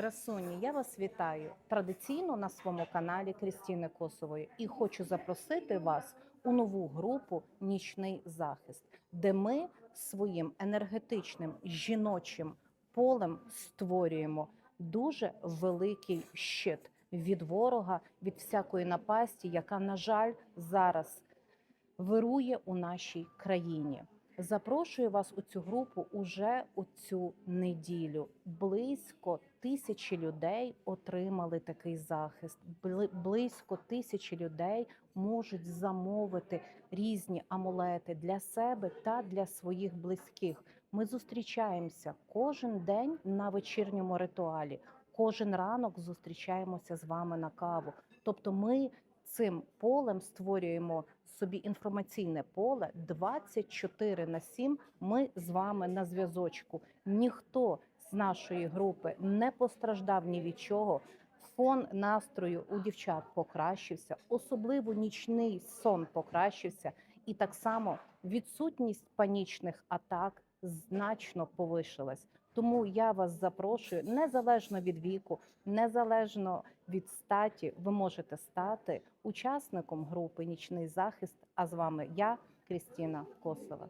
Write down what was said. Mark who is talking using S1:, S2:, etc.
S1: Красуні, я вас вітаю традиційно на своєму каналі Крістіни Косової і хочу запросити вас у нову групу Нічний захист, де ми своїм енергетичним жіночим полем створюємо дуже великий щит від ворога, від всякої напасті, яка, на жаль, зараз вирує у нашій країні. Запрошую вас у цю групу уже у цю неділю. Близько тисячі людей отримали такий захист. Близько тисячі людей можуть замовити різні амулети для себе та для своїх близьких. Ми зустрічаємося кожен день на вечірньому ритуалі. Кожен ранок зустрічаємося з вами на каву. Тобто, ми цим полем створюємо собі інформаційне поле 24 на 7. Ми з вами на зв'язочку. Ніхто з нашої групи не постраждав ні від чого. Фон настрою у дівчат покращився, особливо нічний сон покращився, і так само відсутність панічних атак значно повишилась. Тому я вас запрошую незалежно від віку, незалежно від статі, ви можете стати учасником групи Нічний захист. А з вами я, Крістіна Косова.